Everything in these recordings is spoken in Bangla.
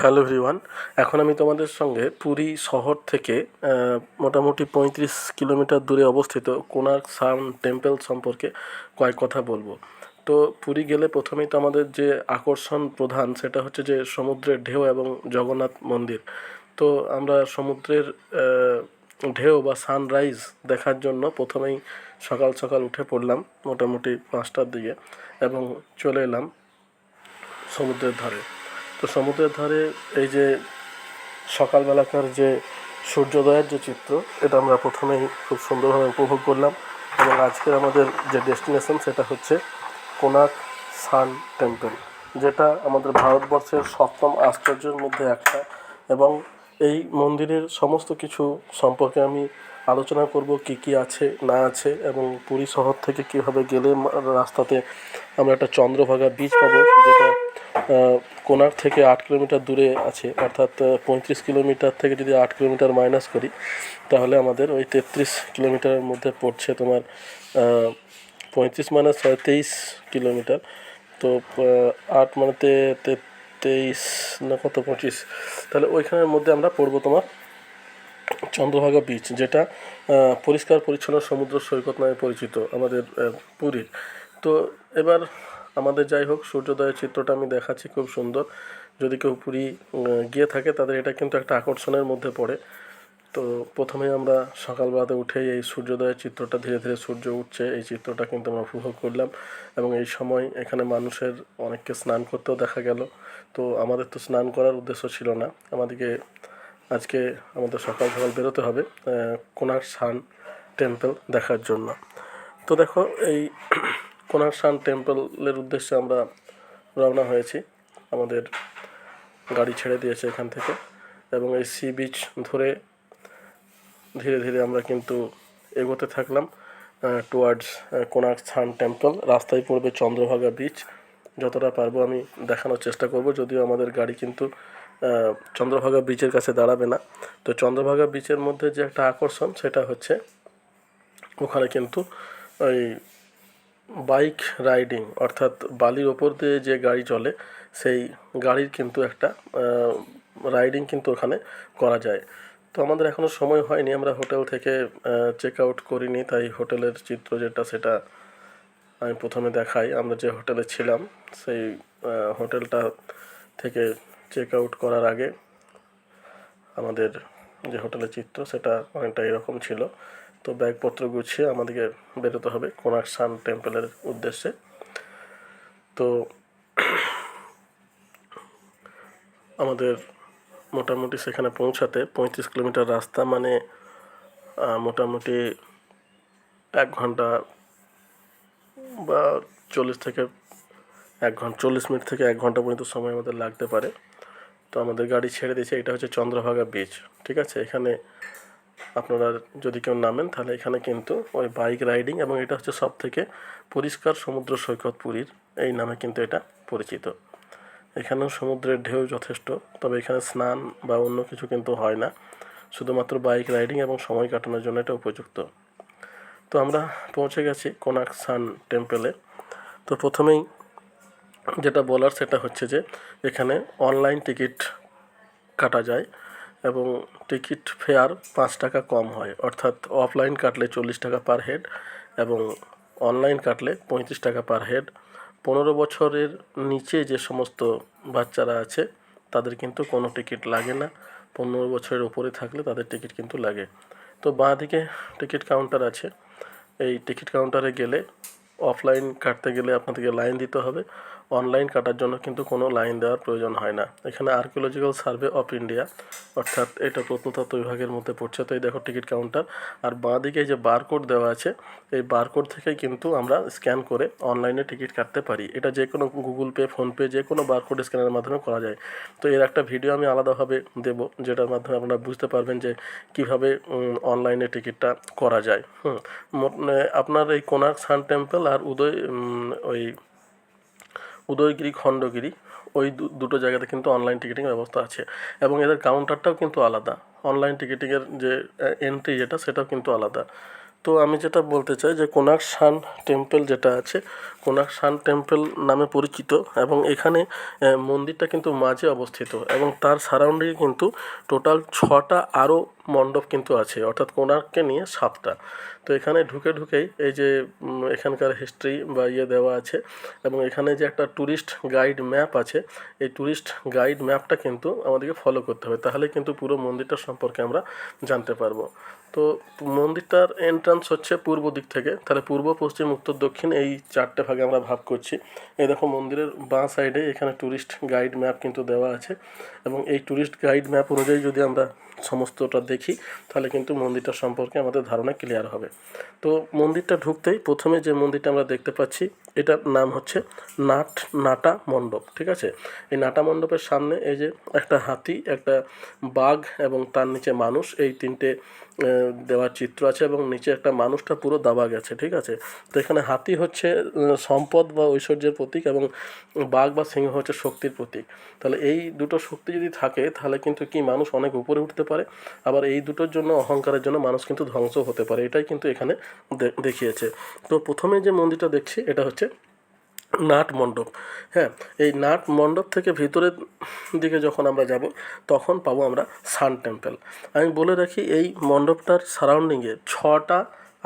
হ্যালো এভরিওয়ান, এখন আমি তোমাদের সঙ্গে পুরী শহর থেকে মোটামুটি পঁয়ত্রিশ কিলোমিটার দূরে অবস্থিত কোনার্ক সান টেম্পল সম্পর্কে কয়েক কথা বলব। তো পুরী গেলে প্রথমেই তো আমাদের যে আকর্ষণ প্রধান সেটা হচ্ছে যে সমুদ্রের ঢেউ এবং জগন্নাথ মন্দির। তো আমরা সমুদ্রের ঢেউ বা সানরাইজ দেখার জন্য প্রথমেই সকাল সকাল উঠে পড়লাম মোটামুটি পাঁচটার দিকে এবং চলে এলাম সমুদ্রের ধারে। তো সমুদ্রের ধারে এই যে সকালবেলাকার যে সূর্যোদয়ের যে চিত্র, এটা আমরা প্রথমেই খুব সুন্দরভাবে উপভোগ করলাম এবং আজকের আমাদের যে ডেস্টিনেশন সেটা হচ্ছে কোনার্ক সান টেম্পল, যেটা আমাদের ভারতবর্ষের সপ্তম আশ্চর্যের মধ্যে একটা এবং এই মন্দিরের সমস্ত কিছু সম্পর্কে আমি আলোচনা করব, কি কি আছে, না আছে এবং পুরী শহর থেকে কীভাবে গেলে রাস্তাতে আমরা একটা চন্দ্রভাগা বীচ পাবো, যেটা কোনার থেকে আট কিলোমিটার দূরে আছে, অর্থাৎ পঁয়ত্রিশ কিলোমিটার থেকে যদি আট কিলোমিটার মাইনাস করি, তাহলে আমাদের ওই তেত্রিশ কিলোমিটারের মধ্যে পড়ছে তোমার পঁয়ত্রিশ মাইনাস ছয় তেইশ কিলোমিটার। তো আট মানে তে তেইশ না কত, পঁচিশ। তাহলে ওইখানের মধ্যে আমরা পড়ব তোমার চন্দ্রভাগা বিচ, যেটা পরিষ্কার পরিচ্ছন্ন সমুদ্র সৈকত নামে পরিচিত আমাদের পুরীর। তো এবার আমাদের যাই হোক, সূর্যোদয়ের চিত্রটা আমি দেখাচ্ছি, খুব সুন্দর। যদি কেউ পুরী গিয়ে থাকে, তাদের এটা কিন্তু একটা আকর্ষণের মধ্যে পড়ে। তো প্রথমে আমরা সকালবেলাতে উঠেই এই সূর্যোদয়ের চিত্রটা, ধীরে ধীরে সূর্য উঠছে, এই চিত্রটা কিন্তু আমরা উপভোগ করলাম। এবং এই সময় এখানে মানুষের অনেককে স্নান করতেও দেখা গেল। তো আমাদের তো স্নান করার উদ্দেশ্য ছিল না। আমাদেরকে আজকে আমাদের সকাল সকাল বেরোতে হবে কোনার সান টেম্পল দেখার জন্য। তো দেখো, এই কোনার সান টেম্পলের উদ্দেশ্যে আমরা রওনা হয়েছি। আমাদের গাড়ি ছেড়ে দিয়েছে এখান থেকে এবং এই সি বিচ ধরে ধীরে ধীরে আমরা কিন্তু এগোতে থাকলাম টুয়ার্ডস কোনার্ক সান টেম্পল রাস্তায় পড়বে চন্দ্রভাগা বিচ যতটা পারব আমি দেখানোর চেষ্টা করব, যদিও আমাদের গাড়ি কিন্তু চন্দ্রভাগা বিচের কাছে দাঁড়াবে না। তো চন্দ্রভাগা বিচের মধ্যে যে একটা আকর্ষণ, সেটা হচ্ছে ওখানে কিন্তু ওই বাইক রাইডিং, অর্থাৎ বালির ওপর দিয়ে যে গাড়ি চলে, সেই গাড়ির কিন্তু একটা রাইডিং কিন্তু ওখানে করা যায়। তো আমাদের এখনও সময় হয়নি, আমরা হোটেল থেকে চেক আউট করিনি, তাই হোটেলের চিত্র যেটা, সেটা আমি প্রথমে দেখাই। আমরা যে হোটেলে ছিলাম, সেই হোটেলটা থেকে চেক আউট করার আগে আমাদের যে হোটেলের চিত্র, সেটা অনেকটা এরকম ছিল। তো ব্যাগপত্র গুছিয়ে আমাদেরকে বেরোতে হবে কোনার্ক সান টেম্পলের উদ্দেশ্যে। তো আমাদের মোটামুটি সেখানে পৌঁছাতে পঁয়ত্রিশ কিলোমিটার রাস্তা মানে মোটামুটি এক ঘণ্টা বা চল্লিশ থেকে এক ঘণ্টা চল্লিশ মিনিট থেকে এক ঘণ্টা পর্যন্ত সময় আমাদের লাগতে পারে। তো আমাদের গাড়ি ছেড়ে দিয়েছে, এটা হচ্ছে চন্দ্রভাগা বিচ ঠিক আছে? এখানে আপনারা যদি কেউ নামেন, তাহলে এখানে কিন্তু ওই বাইক রাইডিং এবং এটা হচ্ছে সব থেকে পরিষ্কার সমুদ্র সৈকত পুরীর, এই নামে কিন্তু এটা পরিচিত। এখানেও সমুদ্রের ঢেউ যথেষ্ট, তবে এখানে স্নান বা অন্য কিছু কিন্তু হয় না। শুধুমাত্র বাইক রাইডিং এবং সময় কাটানোর জন্য এটা উপযুক্ত। তো আমরা পৌঁছে গেছি কোনার্ক সান টেম্পলে। তো প্রথমেই যেটা বলার সেটা হচ্ছে যে, এখানে অনলাইন টিকিট কাটা যায়। এবং টিকিট ফেয়ার পাঁচ টাকা কম হয়। অর্থাৎ অফলাইন কাটলে চল্লিশ টাকা পার হেড এবং অনলাইন কাটলে পঁয়ত্রিশ টাকা পার হেড। পনেরো বছরের নিচে যে সমস্ত বাচ্চারা আছে, তাদের কিন্তু কোনো টিকিট লাগে না। পনেরো বছরের ওপরে থাকলে তাদের টিকিট কিন্তু লাগে। তো বাঁ দিকে টিকিট কাউন্টার আছে। এই টিকিট কাউন্টারে গেলে অফলাইন কাটতে গেলে আপনাদেরকে লাইন দিতে হবে। অনলাইন কাটার জন্য কিন্তু কোনো লাইন দেওয়ার প্রয়োজন হয় না। এখানে আর্কিওলজিক্যাল সার্ভে অফ ইন্ডিয়া অর্থাৎ এটা প্রত্নতত্ত্ব বিভাগের মধ্যে পড়ছে। তো এই দেখো টিকিট কাউন্টার আর বাঁ দিকে যে বারকোড দেওয়া আছে, এই বারকোড থেকেই কিন্তু আমরা স্ক্যান করে অনলাইনে টিকিট কাটতে পারি। এটা যে কোনো গুগল পে ফোনপে যে কোনো বারকোড স্ক্যানের মাধ্যমে করা যায়। তো এর একটা ভিডিও আমি আলাদাভাবে দেব, যেটার মাধ্যমে আপনারা বুঝতে পারবেন যে কীভাবে অনলাইনে টিকিটটা করা যায়। হুম আপনার এই কোনার্ক সান টেম্পল আর উদয় ওই উদয়গিরি, খণ্ডগিরি, ওই দুটো জায়গাতে কিন্তু অনলাইন টিকিটিং ব্যবস্থা আছে। এবং এদের কাউন্টারটাও কিন্তু আলাদা। অনলাইন টিকিটিংয়ের যে এন্ট্রি যেটা, সেটাও কিন্তু আলাদা। তো আমি যেটা বলতে চাই যে কোনার্ক সান টেম্পল যেটা আছে কোনার্ক সান টেম্পল নামে পরিচিত এবং এখানে মন্দিরটা কিন্তু মাঝে অবস্থিত এবং তার সারাউন্ডিংয়ে কিন্তু টোটাল ছটা আরও মণ্ডপ কিন্তু আছে, অর্থাৎ কোনার্ককে নিয়ে সাতটা। তো এখানে ঢুকে ঢুকেই এই যে এখানকার হিস্ট্রি বা ইয়ে দেওয়া আছে এবং এখানে যে একটা ট্যুরিস্ট গাইড ম্যাপ আছে, এই ট্যুরিস্ট গাইড ম্যাপটা কিন্তু আমাদেরকে ফলো করতে হবে। তাহলে কিন্তু পুরো মন্দিরটা সম্পর্কে আমরা জানতে পারব। তো মন্দিরটার এন্ট্রান্স হচ্ছে পূর্ব দিক থেকে। তাহলে পূর্ব, পশ্চিম, উত্তর, দক্ষিণ এই চারটে ভাগে আমরা ভাগ করছি। এই দেখো মন্দিরের বাঁ সাইডে এখানে ট্যুরিস্ট গাইড ম্যাপ কিন্তু দেওয়া আছে এবং এই ট্যুরিস্ট গাইড ম্যাপ অনুযায়ী যদি আমরা সমস্তটা দেখি, তাহলে কিন্তু মন্দিরটা সম্পর্কে আমাদের ধারণা ক্লিয়ার হবে। তো মন্দিরটা ঢুকতেই প্রথমে যে মন্দিরটা আমরা দেখতে পাচ্ছি, এটার নাম হচ্ছে নাট নাটা মণ্ডপ, ঠিক আছে? এই নাটা মণ্ডপের সামনে এই যে একটা হাতি, একটা বাঘ এবং তার নিচে মানুষ, এই তিনটে দেওয়ার চিত্র আছে এবং নিচে একটা মানুষটা পুরো দাবা গেছে, ঠিক আছে? তো এখানে হাতি হচ্ছে সম্পদ বা ঐশ্বর্যের প্রতীক এবং বাঘ বা সিংহ হচ্ছে শক্তির প্রতীক। তাহলে এই দুটো শক্তি যদি থাকে, তাহলে কিন্তু কি মানুষ অনেক উপরে উঠতে পারে। আবার এই দুটোর জন্য, অহংকারের জন্য মানুষ কিন্তু ধ্বংস হতে পারে। এটাই কিন্তু এখানে দেখিয়েছে। তো প্রথমে যে মন্দিরটা দেখছি, এটা হচ্ছে নাট মণ্ডপ। হ্যাঁ এই নাট মণ্ডপ থেকে ভিতরের দিকে যখন আমরা যাব, তখন পাবো আমরা সান টেম্পল। আমি বলে রাখি, এই মণ্ডপটার সারাউন্ডিংয়ে ছটা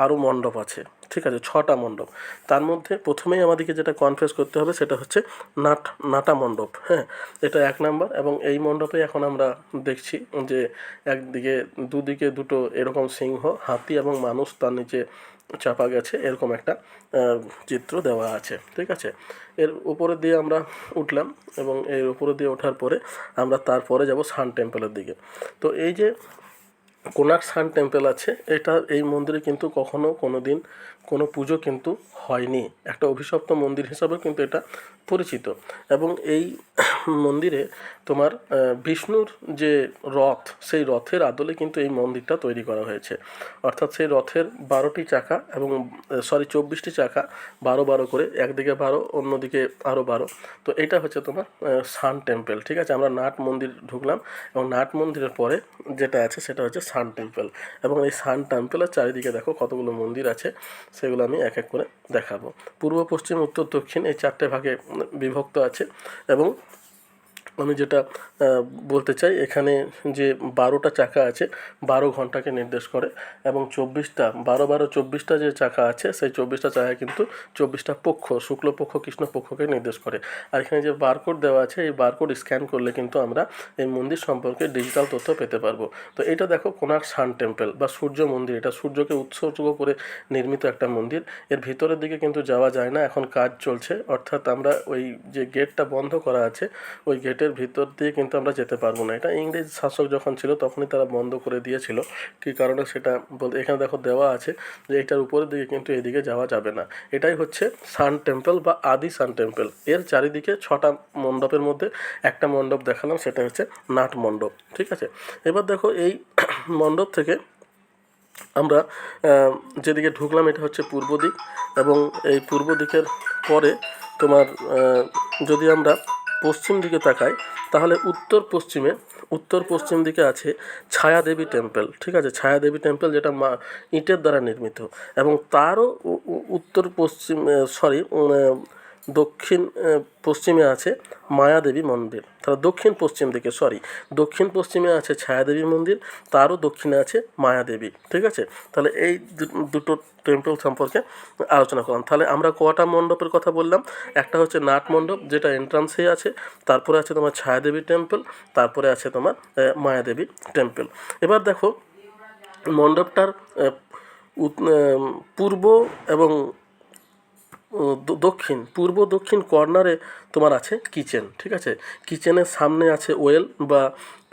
আরও মণ্ডপ আছে। ঠিক আছে, ছটা মণ্ডপ। তার মধ্যে প্রথমেই আমাদেরকে যেটা কনফেস করতে হবে সেটা হচ্ছে নাট, নাটা মণ্ডপ হ্যাঁ? এটা এক নাম্বার এবং এই মণ্ডপে এখন আমরা দেখছি যে একদিকে, দুদিকে দুটো এরকম সিংহ, হাতি এবং মানুষ তার নিচে চাপা গেছে, এরকম একটা চিত্র দেওয়া আছে, ঠিক আছে? এর উপরে দিয়ে আমরা উঠলাম এবং এর উপরে দিয়ে ওঠার পরে আমরা তারপরে যাব সান টেম্পলের দিকে। তো এই যে কোনার্ক সান টেম্পল আছে। এটা, এই মন্দিরে কিন্তু কখনো কোনো দিন কোনো পুজো কিন্তু হয়নি। একটা অভিশপ্ত মন্দির হিসাবেও কিন্তু এটা পরিচিত। এবং এই মন্দিরে তোমার বিষ্ণুর যে রথ, সেই রথের আদলে কিন্তু এই মন্দিরটা তৈরি করা হয়েছে। অর্থাৎ সেই রথের বারোটি চাকা এবং সরি চব্বিশটি চাকা বারো বারো করে, একদিকে বারো, অন্যদিকে আরও বারো। তো এটা হচ্ছে তোমার সান টেম্পল, ঠিক আছে? আমরা নাট মন্দির ঢুকলাম এবং নাট মন্দিরের পরে যেটা আছে সেটা হচ্ছে সান টেম্পল। এবং এই সান টেম্পলের চারিদিকে দেখো কতগুলো মন্দির আছে, সেগুলো আমি এক এক করে দেখাবো। পূর্ব, পশ্চিম, উত্তর, দক্ষিণ এই চারটে ভাগে বিভক্ত আছে এবং আমি যেটা বলতে চাই, এখানে যে বারোটা চাকা আছে, বারো ঘন্টাকে নির্দেশ করে এবং চব্বিশটা, বারো বারো চব্বিশটা যে চাকা আছে, সেই চব্বিশটা চাকা কিন্তু চব্বিশটা পক্ষ, শুক্লপক্ষ, কৃষ্ণপক্ষকে নির্দেশ করে। আর এখানে যে বারকোড দেওয়া আছে, এই বারকোড স্ক্যান করলে কিন্তু আমরা এই মন্দির সম্পর্কে ডিজিটাল তথ্য পেতে পারব। তো এটা দেখো কোনার্ক সান টেম্পল বা সূর্য মন্দির, এটা সূর্যকে উৎসর্গ করে নির্মিত একটা মন্দির। এর ভিতরের দিকে কিন্তু যাওয়া যায় না, এখন কাজ চলছে, অর্থাৎ আমরা ওই যে গেটটা বন্ধ করা আছে, ওই গেটের ভিতর দিয়ে কিন্তু আমরা যেতে পারব না। এটা ইংরেজ শাসক যখন ছিল, তখনই তারা বন্ধ করে দিয়েছিল। কী কারণে সেটা বলতে এখানে দেখো দেওয়া আছে যে এটার উপরের দিকে কিন্তু এদিকে যাওয়া যাবে না। এটাই হচ্ছে সান টেম্পল বা আদি সান টেম্পল। এর চারিদিকে ছটা মণ্ডপের মধ্যে একটা মণ্ডপ দেখালাম, সেটা হচ্ছে নাট মণ্ডপ। ঠিক আছে? এবার দেখো এই মণ্ডপ থেকে আমরা যেদিকে ঢুকলাম, এটা হচ্ছে পূর্ব দিক। এবং এই পূর্ব দিকের পরে তোমার যদি আমরা পশ্চিম দিকে তাকাই, তাহলে উত্তর পশ্চিমে, উত্তর পশ্চিম দিকে আছে ছায়াদেবী টেম্পল, ঠিক আছে? ছায়াদেবী টেম্পল যেটা মা ইটের দ্বারা নির্মিত এবং তারও উত্তর পশ্চিম সরি দক্ষিণ পশ্চিমে আছে মায়াদেবী মন্দির। তাহলে দক্ষিণ পশ্চিম দিকে সরি দক্ষিণ পশ্চিমে আছে ছায়াদেবী মন্দির, তারও দক্ষিণে আছে মায়াদেবী, ঠিক আছে? তাহলে এই দুটো টেম্পল সম্পর্কে আলোচনা করলাম। তাহলে আমরা কটা মণ্ডপের কথা বললাম? একটা হচ্ছে নাট মণ্ডপ, যেটা এন্ট্রান্সেই আছে, তারপরে আছে তোমার ছায়াদেবী টেম্পল তারপরে আছে তোমার মায়াদেবী টেম্পল এবার দেখো, মণ্ডপটার পূর্ব এবং দক্ষিণ, পূর্ব দক্ষিণ কর্নারে তোমার আছে কিচেন ঠিক আছে? কিচেনের সামনে আছে ওয়েল বা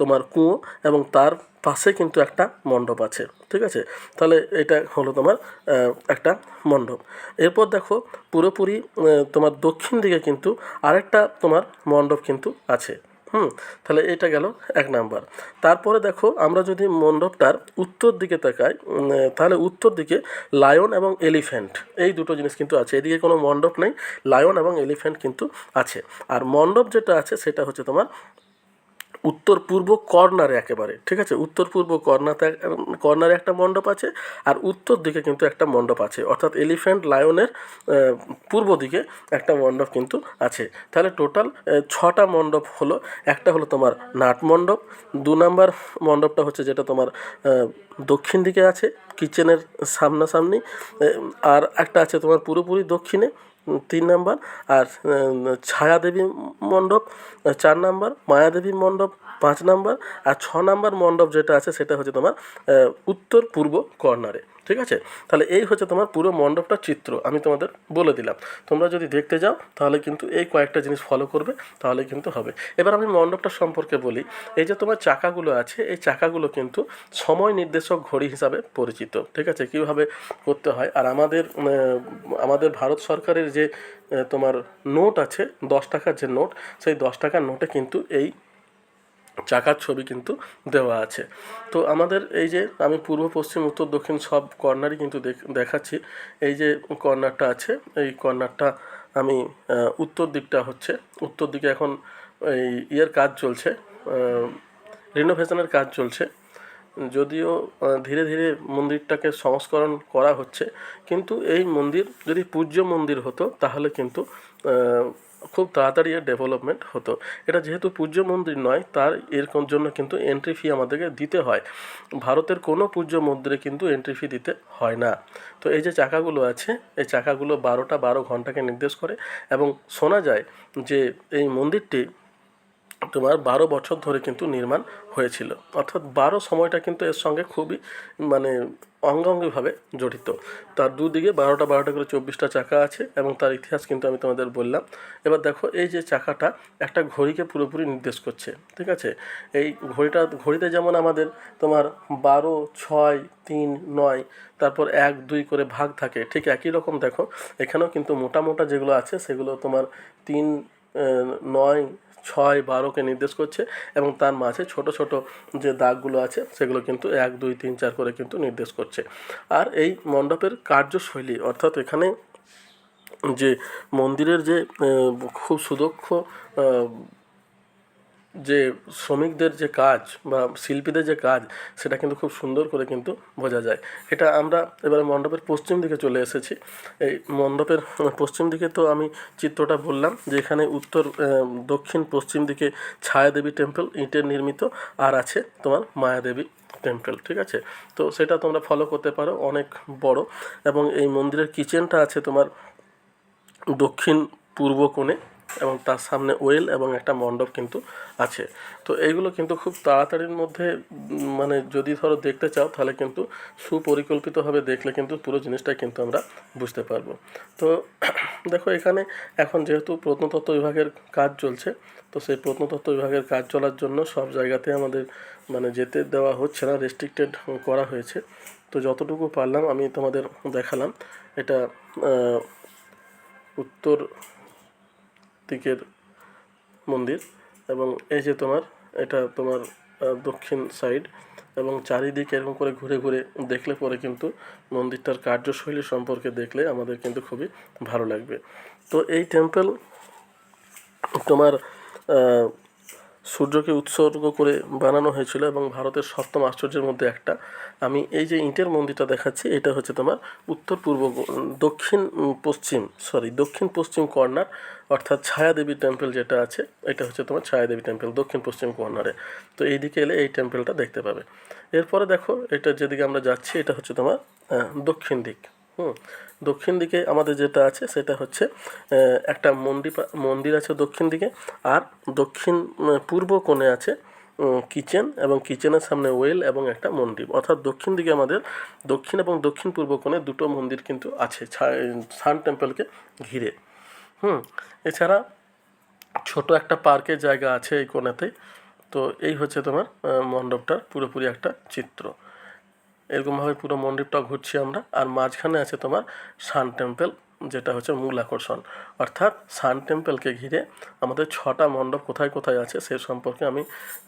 তোমার কুঁয়ো এবং তার পাশে কিন্তু একটা মণ্ডপ আছে, ঠিক আছে? তাহলে এটা হলো তোমার একটা মণ্ডপ। এরপর দেখো পুরোপুরি তোমার দক্ষিণ দিকে কিন্তু আরেকটা তোমার মণ্ডপ কিন্তু আছে। হুম, তাহলে এটা গেল এক নাম্বার। তারপরে দেখো, আমরা যদি মণ্ডপটার উত্তর দিকে তাকাই তাহলে উত্তর দিকে লায়ন এবং এলিফ্যান্ট, এই দুটো জিনিস কিন্তু আছে। এদিকে কোনো মণ্ডপ নেই, লায়ন এবং এলিফ্যান্ট কিন্তু আছে। আর মণ্ডপ যেটা আছে, সেটা হচ্ছে তোমার উত্তর পূর্ব কর্নারে একেবারে, ঠিক আছে? উত্তর পূর্ব কর্নাতে কর্নারে একটা মণ্ডপ আছে আর উত্তর দিকে কিন্তু একটা মণ্ডপ আছে। অর্থাৎ এলিফ্যান্ট লায়নের পূর্ব দিকে একটা মণ্ডপ কিন্তু আছে। তাহলে টোটাল ছটা মণ্ডপ হলো। একটা হলো তোমার নাট মণ্ডপ, দু নম্বর মণ্ডপটা হচ্ছে যেটা তোমার দক্ষিণ দিকে আছে, কিচেনের সামনাসামনি আর একটা আছে তোমার পুরোপুরি দক্ষিণে। তিন নাম্বার আর ছায়াদেবী মণ্ডপ চার নাম্বার, মায়াদেবী মণ্ডপ, পাঁচ নাম্বার, আর ছ নাম্বার মণ্ডপ যেটা আছে সেটা হচ্ছে তোমার উত্তর পূর্ব কর্নারে। ঠিক আছে? তাহলে এই হচ্ছে তোমার পুরো মণ্ডপটার চিত্র, আমি তোমাদের বলে দিলাম। তোমরা যদি দেখতে যাও, তাহলে কিন্তু এই কয়েকটা জিনিস ফলো করবে, তাহলে কিন্তু হবে। এবার আমি মণ্ডপটা সম্পর্কে বলি, এই যে তোমার চাকাগুলো আছে, এই চাকাগুলো কিন্তু সময় নির্দেশক ঘড়ি হিসাবে পরিচিত, ঠিক আছে? কীভাবে করতে হয়? আর আমাদের আমাদের ভারত সরকারের যে তোমার নোট আছে, দশ টাকার যে নোট সেই দশ টাকার নোটে কিন্তু এই চাকার ছবি কিন্তু দেওয়া আছে। তো আমাদের এই যে আমি পূর্ব, পশ্চিম, উত্তর, দক্ষিণ সব কর্নারই কিন্তু দেখ- দেখাচ্ছি। এই যে কর্নারটা আছে, এই কর্নারটা আমি উত্তর দিকটা হচ্ছে। উত্তর দিকে এখন এই ইয়ের কাজ চলছে রিনোভেশনের কাজ চলছে। যদিও ধীরে ধীরে মন্দিরটাকে সংস্করণ করা হচ্ছে, কিন্তু এই মন্দির যদি পূজ্য মন্দির হতো, তাহলে কিন্তু খুব তাড়াতাড়ি এর ডেভেলপমেন্ট হতো। এটা যেহেতু পূজ্য মন্দির নয়, তার এর জন্য কিন্তু এন্ট্রি ফি আমাদেরকে দিতে হয়। ভারতের কোনো পূজ্য মন্দিরে কিন্তু এন্ট্রি ফি দিতে হয় না। তো এই যে চাকাগুলো আছে, এই চাকাগুলো বারোটা বারো ঘন্টাকে নির্দেশ করে এবং শোনা যায় যে এই মন্দিরটি তোমার বারো বছর ধরে কিন্তু নির্মাণ হয়েছিল। অর্থাৎ বারো সময়টা কিন্তু এর সঙ্গে খুবই মানে অঙ্গাঙ্গিভাবে জড়িত। তার দুদিকে বারোটা বারোটা করে চব্বিশটা চাকা আছে এবং তার ইতিহাস কিন্তু আমি তোমাদের বললাম। এবার দেখো, এই যে চাকাটা একটা ঘড়িকে পুরোপুরি নির্দেশ করছে, ঠিক আছে? এই ঘড়িটা, ঘড়িতে যেমন আমাদের তোমার বারো, ছয়, তিন, নয়, তারপর এক, দুই করে ভাগ থাকে, ঠিক একই রকম দেখো। এখানেও কিন্তু মোটা মোটা যেগুলো আছে, সেগুলো তোমার তিন নয় ছয় বারোকে নির্দেশ করছে এবং তার মাঝে ছোট ছোট যে দাগগুলো আছে সেগুলো কিন্তু এক, দুই, তিন, চার করে কিন্তু নির্দেশ করছে। আর এই মণ্ডপের কার্যশৈলী অর্থাৎ এখানে যে মন্দিরের যে খুব সুদক্ষ যে শ্রমিকদের যে কাজ বা শিল্পীদের যে কাজ, সেটা কিন্তু খুব সুন্দর করে কিন্তু বোঝা যায়। এটা আমরা এবারে মণ্ডপের পশ্চিম দিকে চলে এসেছি। এই মণ্ডপের পশ্চিম দিকে তো আমি চিত্রটা বললাম যে এখানে উত্তর দক্ষিণ পশ্চিম দিকে ছায়াদেবী টেম্পল ইটের নির্মিত, আর আছে তোমার মায়াদেবী টেম্পল, ঠিক আছে? তো সেটা তোমরা ফলো করতে পারো, অনেক বড়। এবং এই মন্দিরের কিচেনটা আছে তোমার দক্ষিণ পূর্ব কোণে এবং তার সামনে ওয়েল এবং একটা মণ্ডপ কিন্তু আছে। তো এইগুলো কিন্তু খুব তাড়াতাড়ির মধ্যে মানে যদি ধরো দেখতে চাও, তাহলে কিন্তু সুপরিকল্পিতভাবে দেখলে কিন্তু পুরো জিনিসটা কিন্তু আমরা বুঝতে পারব। তো দেখো এখানে এখন যেহেতু প্রত্নতত্ত্ব বিভাগের কাজ চলছে, তো সেই প্রত্নতত্ত্ব বিভাগের কাজ চলার জন্য সব জায়গাতে আমাদের মানে যেতে দেওয়া হচ্ছে না রেস্ট্রিক্টেড করা হয়েছে। তো যতটুকু পারলাম আমি তোমাদের দেখালাম। এটা উত্তর দিকের মন্দির এবং এই যে তোমার, এটা তোমার দক্ষিণ সাইড এবং চারিদিকে এরকম করে ঘুরে ঘুরে দেখলে পরে কিন্তু মন্দিরটার কার্যশৈলী সম্পর্কে দেখলে আমাদের কিন্তু খুবই ভালো লাগবে। তো এই টেম্পল তোমার সূর্যকে উৎসর্গ করে বানানো হয়েছিল এবং ভারতের সপ্তম আশ্চর্যের মধ্যে একটা। আমি এই যে ইটের মন্দিরটা দেখাচ্ছি, এটা হচ্ছে তোমার উত্তর পূর্ব দক্ষিণ পশ্চিম সরি দক্ষিণ পশ্চিম কর্নার অর্থাৎ ছায়াদেবী টেম্পল যেটা আছে, এটা হচ্ছে তোমার ছায়াদেবী টেম্পল দক্ষিণ পশ্চিম কর্নারে তো এই দিকে এলে এই টেম্পলটা দেখতে পাবে। এরপরে দেখো, এটা যেদিকে আমরা যাচ্ছি, এটা হচ্ছে তোমার দক্ষিণ দিক। হুম, দক্ষিণ দিকে আমাদের যেটা আছে সেটা হচ্ছে একটা মন্দির মন্দির আছে দক্ষিণ দিকে, আর দক্ষিণ পূর্ব কোণে আছে কিচেন এবং কিচেনের সামনে ওয়েল এবং একটা মন্দির। অর্থাৎ দক্ষিণ দিকে আমাদের দক্ষিণ এবং দক্ষিণ পূর্ব কোণে দুটো মন্দির কিন্তু আছে সান টেম্পলকে ঘিরে। হুম, এছাড়া ছোট একটা পার্কের জায়গা আছে এই কোণাতে তো এই হচ্ছে তোমার মণ্ডপটার পুরোপুরি একটা চিত্র। এরকমভাবে পুরো মন্দিরটা ঘুরছি আমরা। আর মাঝখানে আছে তোমার সান টেম্পল, যেটা হচ্ছে মূল আকর্ষণ। অর্থাৎ সান টেম্পলকে ঘিরে আমাদের ছটা মণ্ডপ কোথায় কোথায় আছে সে সম্পর্কে আমি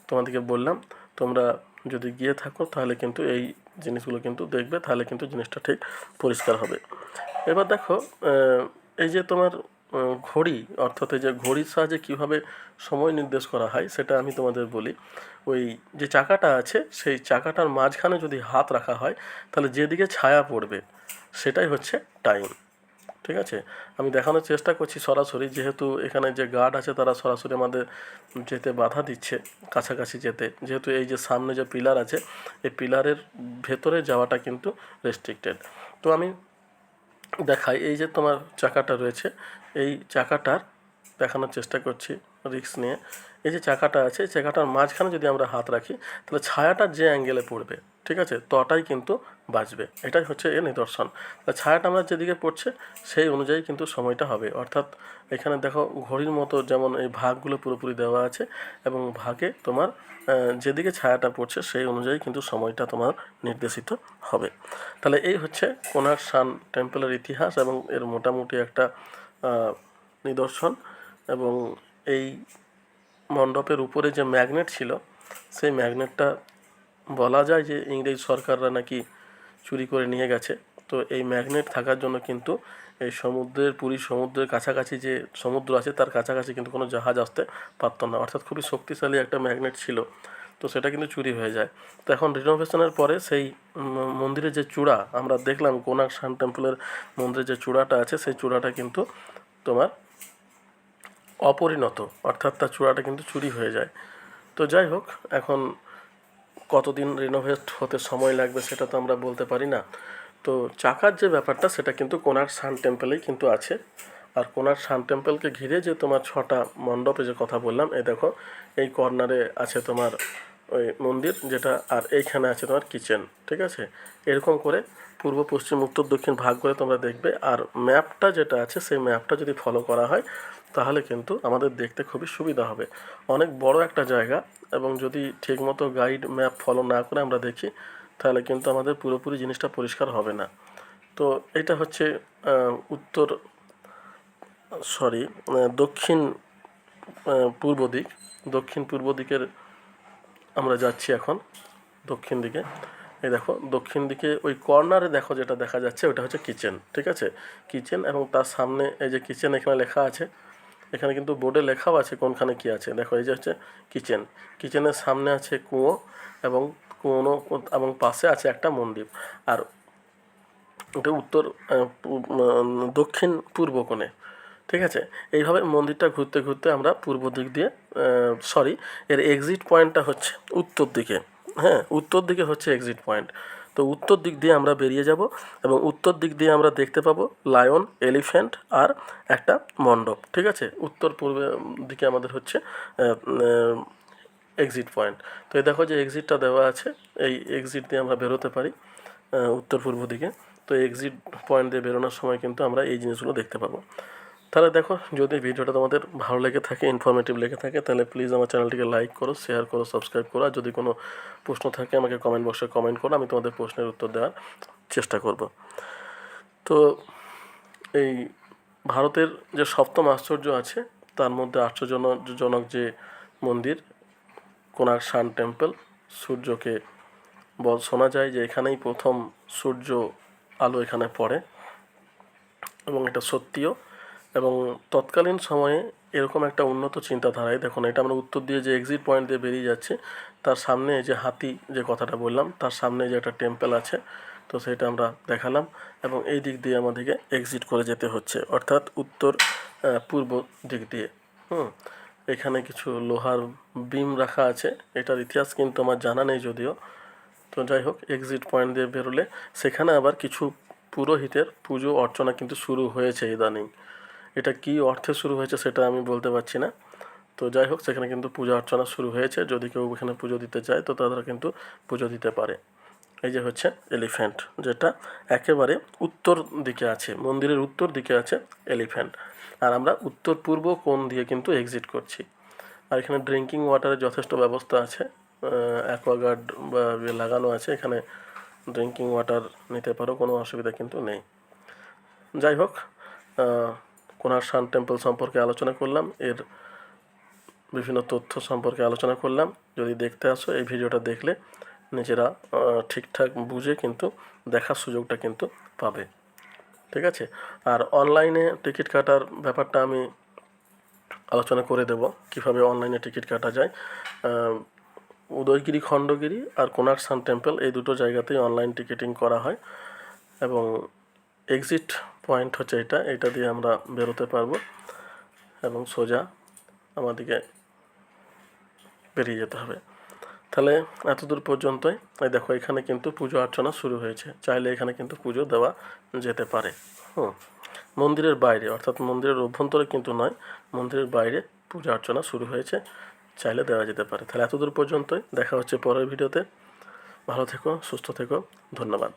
তোমাদেরকে বললাম। তোমরা যদি গিয়ে থাকো তাহলে কিন্তু এই জিনিসগুলো কিন্তু দেখবে, তাহলে কিন্তু জিনিসটা ঠিক পরিষ্কার হবে। এবার দেখো এই যে তোমার ঘড়ি, অর্থাৎ যে ঘড়ির সাহায্যে কীভাবে সময় নির্দেশ করা হয়, সেটা আমি তোমাদের বলি। ওই যে চাকাটা আছে, সেই চাকাটার মাঝখানে যদি হাত রাখা হয়, তাহলে যেদিকে ছায়া পড়বে, সেটাই হচ্ছে টাইম ঠিক আছে? আমি দেখানোর চেষ্টা করছি সরাসরি, যেহেতু এখানে যে গার্ড আছে, তারা সরাসরি আমাদের যেতে বাধা দিচ্ছে, কাছাকাছি যেতে। যেহেতু এই যে সামনে যে পিলার আছে, এই পিলারের ভেতরে যাওয়াটা কিন্তু রেস্ট্রিক্টেড তো আমি দেখাই, এই যে তোমার চাকাটা রয়েছে এই চাকাটার দেখানোর চেষ্টা করছি রিক্স নিয়ে। এই যে চাকাটা আছে চাকাটার মাঝখানে যদি আমরা হাত রাখি, তাহলে ছায়াটা যে অ্যাঙ্গেলে পড়বে, ঠিক আছে, তটাই কিন্তু বাঁচবে। এটাই হচ্ছে এর নিদর্শন। তা ছায়াটা আমরা যেদিকে পড়ছে, সেই অনুযায়ী কিন্তু সময়টা হবে। অর্থাৎ এখানে দেখো ঘড়ির মতো যেমন এই ভাগগুলো পুরোপুরি দেওয়া আছে এবং ভাগে তোমার যেদিকে ছায়াটা পড়ছে, সেই অনুযায়ী কিন্তু সময়টা তোমার নির্দেশিত হবে। তাহলে এই হচ্ছে কোনার সান টেম্পলের ইতিহাস এবং এর মোটামুটি একটা নিদর্শন এবং এই মণ্ডপের উপরে যে ম্যাগনেট ছিল, সেই ম্যাগনেটটা বলা যায় যে ইংরেজ সরকাররা নাকি চুরি করে নিয়ে গেছে। তো এই ম্যাগনেট থাকার জন্য কিন্তু এই সমুদ্রের, পুরী সমুদ্রের কাছাকাছি যে সমুদ্র আছে, তার কাছাকাছি কিন্তু কোনো জাহাজ আসতে পারতো না। অর্থাৎ খুবই শক্তিশালী একটা ম্যাগনেট ছিল। তো সেটা কিন্তু চুরি হয়ে যায়। তো এখন রিনোভেশনের পরে সেই মন্দিরের যে চূড়া, আমরা দেখলাম কোনার্ক সান টেম্পলের মন্দিরের যে চূড়াটা আছে, সেই চূড়াটা কিন্তু তোমার অপরিণত, অর্থাৎ তার চূড়াটা কিন্তু চুরি হয়ে যায়। তো যাই হোক, এখন কতদিন রিনোভেট হতে সময় লাগবে সেটা তো আমরা বলতে পারি না। তো চাকার যে ব্যাপারটা, সেটা কিন্তু কোনার সান টেম্পলেই কিন্তু আছে। আর কোনার সান টেম্পলকে ঘিরে যে তোমার ছটা মণ্ডপে যে কথা বললাম এই দেখো, এই কর্নারে আছে তোমার ওই মন্দির যেটা আর এইখানে আছে তোমার কিচেন ঠিক আছে? এরকম করে পূর্ব, পশ্চিম, উত্তর, দক্ষিণ ভাগ করে তোমরা দেখবে। আর ম্যাপটা যেটা আছে, সেই ম্যাপটা যদি ফলো করা হয়, তাহলে কিন্তু আমাদের দেখতে খুবই সুবিধা হবে। অনেক বড় একটা জায়গা এবং যদি ঠিকমতো গাইড ম্যাপ ফলো না করে আমরা দেখি, তাহলে কিন্তু আমাদের পুরোপুরি জিনিসটা পরিষ্কার হবে না। তো এটা হচ্ছে উত্তর সরি দক্ষিণ পূর্ব দিক, দক্ষিণ পূর্ব দিকের আমরা যাচ্ছি এখন দক্ষিণ দিকে। এই দেখো, দক্ষিণ দিকে ওই কর্নারে দেখো যেটা দেখা যাচ্ছে, ওটা হচ্ছে কিচেন, ঠিক আছে? কিচেন এবং তার সামনে এই যে কিচেন এখানে লেখা আছে, এখানে কিন্তু বোর্ডে লেখাও আছে কোনখানে কি আছে। দেখো, এই যে হচ্ছে কিচেন, কিচেনের সামনে আছে কুয়ো এবং কুয়ো এবং পাশে আছে একটা মন্দির। আর এটা উত্তর দক্ষিণ পূর্ব কোণে। ঠিক আছে? এইভাবে মন্দিরটা ঘুরতে ঘুরতে আমরা পূর্ব দিক দিয়ে সরি এর এক্সিট পয়েন্টটা হচ্ছে উত্তর দিকে। হ্যাঁ উত্তর দিকে হচ্ছে এক্সিট পয়েন্ট তো উত্তর দিক দিয়ে আমরা বেরিয়ে যাব এবং উত্তর দিক দিয়ে আমরা দেখতে পাবো লায়ন এলিফ্যান্ট আর একটা মণ্ডপ। ঠিক আছে? উত্তর পূর্বে দিকে আমাদের হচ্ছে এক্সিট পয়েন্ট তো এই দেখো যে এক্সিটটা দেওয়া আছে। এই এক্সিট দিয়ে আমরা বেরোতে পারি উত্তর পূর্ব দিকে। তো এক্সিট পয়েন্ট দিয়ে বেরোনোর সময় কিন্তু আমরা এই জিনিসগুলো দেখতে পাবো। তাহলে দেখো, যদি ভিডিওটা তোমাদের ভালো লেগে থাকে ইনফরমেটিভ লেগে থাকে, তাহলে প্লিজ আমার চ্যানেলটিকে লাইক করো শেয়ার করো সাবস্ক্রাইব করো, আর যদি কোনো প্রশ্ন থাকে, আমাকে কমেন্ট বক্সে কমেন্ট করো, আমি তোমাদের প্রশ্নের উত্তর দেওয়ার চেষ্টা করব। তো এই ভারতের যে সপ্তম আশ্চর্য আছে, তার মধ্যে আশ্চর্যজনক যে মন্দির, কোনার্ক সান টেম্পল, সূর্যকে বল শোনা যায় যে এখানেই প্রথম সূর্য আলো এখানে পড়ে এবং এটা সত্যিও। এবং তৎকালীন সময়ে এরকম একটা উন্নত চিন্তাধারায়, দেখুন, এটা আমরা উত্তর দিয়ে যে এক্সিট পয়েন্ট দিয়ে বেরিয়ে যাচ্ছে, তার সামনে যে হাতি, যে কথাটা বললাম, তার সামনে যে একটা টেম্পল আছে, তো সেটা আমরা দেখালাম এবং এই দিক দিয়ে আমাদেরকে এক্সিট করে যেতে হচ্ছে। অর্থাৎ উত্তর পূর্ব দিক দিয়ে, হুম? এখানে কিছু লোহার বিম রাখা আছে, এটার ইতিহাস কিন্তু আমার জানা নেই যদিও। তো যাই হোক এক্সিট পয়েন্ট দিয়ে বেরোলে, সেখানে আবার কিছু পুরোহিতের পুজো অর্চনা কিন্তু শুরু হয়েছে ইদানিং। এটা কী অর্থে শুরু হয়েছে সেটা আমি বলতে পারছি না। তো যাই হোক, সেখানে কিন্তু পূজা অর্চনা শুরু হয়েছে। যদি কেউ এখানে পুজো দিতে চায়, তো তারা কিন্তু পুজো দিতে পারে। এই যে হচ্ছে এলিফ্যান্ট, যেটা একেবারে উত্তর দিকে আছে, মন্দিরের উত্তর দিকে আছে এলিফ্যান্ট। আর আমরা উত্তর পূর্ব কোণ দিয়ে কিন্তু এক্সিট করছি। আর এখানে ড্রিঙ্কিং ওয়াটারের যথেষ্ট ব্যবস্থা আছে। অ্যাকোয়াগার্ড বা ইয়ে লাগানো আছে, এখানে ড্রিঙ্কিং ওয়াটার নিতে পারো, কোনো অসুবিধা কিন্তু নেই। যাই হোক কোনার সান টেম্পল সম্পর্কে আলোচনা করলাম, এর বিভিন্ন তথ্য সম্পর্কে আলোচনা করলাম। যদি দেখতে আসো, এই ভিডিওটা দেখলে নিজেরা ঠিকঠাক বুঝে কিন্তু দেখার সুযোগটা কিন্তু পাবে। ঠিক আছে? আর অনলাইনে টিকিট কাটার ব্যাপারটা আমি আলোচনা করে দেব, কীভাবে অনলাইনে টিকিট কাটা যায়। উদয়গিরি, খণ্ডগিরি আর কোনার্ক সান টেম্পল, এই দুটো জায়গাতেই অনলাইন টিকিটিং করা হয় এবং এক্সিট পয়েন্ট হচ্ছে এটা এটা দিয়ে আমরা বেরোতে পারব এবং সোজা আমাদেরকে বেরিয়ে যেতে হবে। তাহলে এতদূর পর্যন্তই, এই দেখো এখানে কিন্তু পুজো অর্চনা শুরু হয়েছে, চাইলে এখানে কিন্তু পুজো দেওয়া যেতে পারে। হুম, মন্দিরের বাইরে, অর্থাৎ মন্দিরের অভ্যন্তরে কিন্তু নয়, মন্দিরের বাইরে পূজা অর্চনা শুরু হয়েছে, চাইলে দেওয়া যেতে পারে। তাহলে এতদূর পর্যন্তই, দেখা হচ্ছে পরের ভিডিওতে। ভালো থেকো, সুস্থ থেকো, ধন্যবাদ।